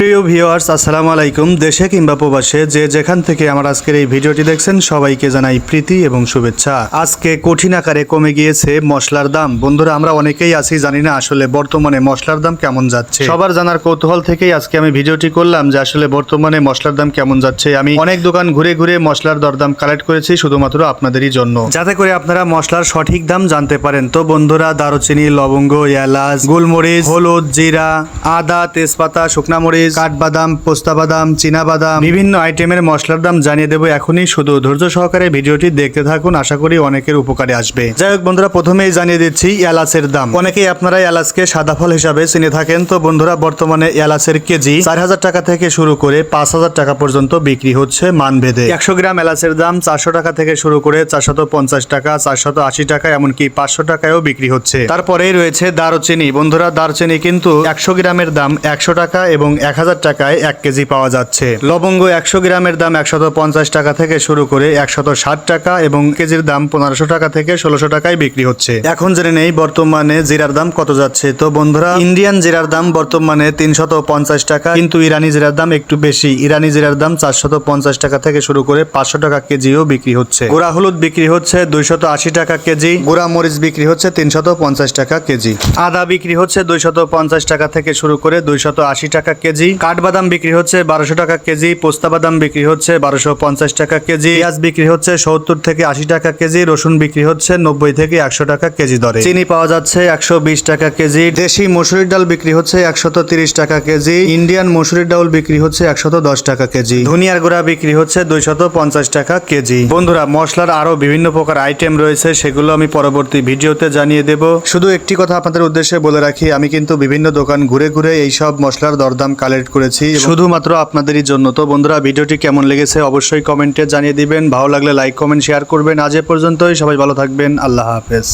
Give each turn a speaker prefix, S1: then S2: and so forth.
S1: প্রিয় ভিওয়ার্স আসসালামু আলাইকুম। দেশে কিংবা প্রবাসে যে যেখান থেকে আমার আজকের এই ভিডিওটি দেখছেন, সবাইকে জানাই প্রীতি এবং শুভেচ্ছা। আজকে কঠিন আকারে কমে গিয়েছে মশলার দাম। বন্ধুরা, আমরা অনেকেই আছি, জানি না আসলে বর্তমানে মশলার দাম কেমন যাচ্ছে। সবার জানার কৌতূহল থেকেই আজকে আমি ভিডিওটি করলাম যে আসলে বর্তমানে মশলার দাম কেমন যাচ্ছে। আমি অনেক দোকান ঘুরে ঘুরে মশলার দরদাম কালেক্ট করেছি শুধুমাত্র আপনাদেরই জন্য। যাতে করে আপনারা মশলার সঠিক দাম জানতে পারেন। তো বন্ধুরা, দারুচিনি, লবঙ্গ, এলাচ, গোলমরিচ, হলুদ, জিরা, আদা, তেজপাতা, শুকনা মরিচ কাঠবাদাম পোস্তা বাদাম চীনা বাদাম বিভিন্ন আইটেমের মশলার দাম জানিয়ে দেবো এখনই। শুধু ধৈর্য সহকারে ভিডিওটি দেখতে থাকুন। আশা করি অনেকের উপকারে আসবে। যাই হোক বন্ধুরা প্রথমেই জানিয়ে দিচ্ছি এলাচের দাম। অনেকেই আপনারা এলাচকে সাদা ফল হিসাবে চিনে থাকেন। তো বন্ধুরা বর্তমানে এলাচের কেজি চার হাজার টাকা থেকে শুরু করে পাঁচ হাজার টাকা পর্যন্ত বিক্রি হচ্ছে মানভেদে। একশো গ্রাম এলাচের দাম চারশো টাকা থেকে শুরু করে চারশত পঞ্চাশ টাকা চারশত আশি টাকা এমনকি পাঁচশো টাকায়ও বিক্রি হচ্ছে। তারপরেই রয়েছে দারুচিনি। বন্ধুরা দারচিনি কিন্তু একশো গ্রামের দাম একশো টাকা এবং এক হাজার টাকায় এক কেজি পাওয়া যাচ্ছে। লবঙ্গ একশো গ্রামের দাম একশত পঞ্চাশ টাকা থেকে শুরু করে একশত ষাট টাকা এবং কেজির দাম পনেরোশো টাকা থেকে ষোলোশো টাকায় বিক্রি হচ্ছে। এখন জেনে নেই বর্তমানে জিরার দাম কত যাচ্ছে। তো বন্ধুরা, ইন্ডিয়ান জিরার দাম বর্তমানে তিনশত পঞ্চাশ টাকা, কিন্তু ইরানি জিরার দাম একটু বেশি। ইরানি জিরার দাম চারশত পঞ্চাশ টাকা থেকে শুরু করে পাঁচশো টাকা কেজিও বিক্রি হচ্ছে। গোড়া হলুদ বিক্রি হচ্ছে দুইশত আশি টাকা কেজি, গোড়া মরিচ বিক্রি হচ্ছে তিনশত পঞ্চাশ টাকা কেজি। আদা বিক্রি হচ্ছে দুইশত পঞ্চাশ টাকা থেকে শুরু করে দুইশত আশি টাকা কেজি কাঠবাদাম বিক্রি হচ্ছে বারোশো টাকা কেজি পোস্তা বাদাম বিক্রি হচ্ছে বারোশো পঞ্চাশ টাকা কেজি, পেঁয়াজ বিক্রি হচ্ছে সত্তর থেকে আশি টাকা কেজি, রসুন বিক্রি হচ্ছে নব্বই থেকে একশো টাকা কেজি দরে। চিনি পাওয়া যাচ্ছে একশো বিশ টাকা কেজি, দেশি মসুরির ডাল বিক্রি হচ্ছে একশত তিরিশ টাকা কেজি, ইন্ডিয়ান মসুরির ডাউল বিক্রি হচ্ছে একশত দশ টাকা কেজি, ধনিয়ার গুঁড়া বিক্রি হচ্ছে দুইশত পঞ্চাশ টাকা কেজি। বন্ধুরা, মশলার আরও বিভিন্ন প্রকার আইটেম রয়েছে, সেগুলো আমি পরবর্তী ভিডিওতে জানিয়ে দেব। শুধু একটি কথা আপনাদের উদ্দেশ্যে বলে রাখি, আমি কিন্তু বিভিন্ন দোকান ঘুরে ঘুরে এই সব মশলার দরদাম কালেক্ট করেছি শুধুমাত্র আপনাদেরই জন্য। তো বন্ধুরা, ভিডিওটি কেমন লেগেছে অবশ্যই কমেন্টে জানিয়ে দিবেন। ভালো লাগলে লাইক কমেন্ট শেয়ার করবেন। আজ এ পর্যন্তই। সবাই ভালো থাকবেন। আল্লাহ হাফেজ।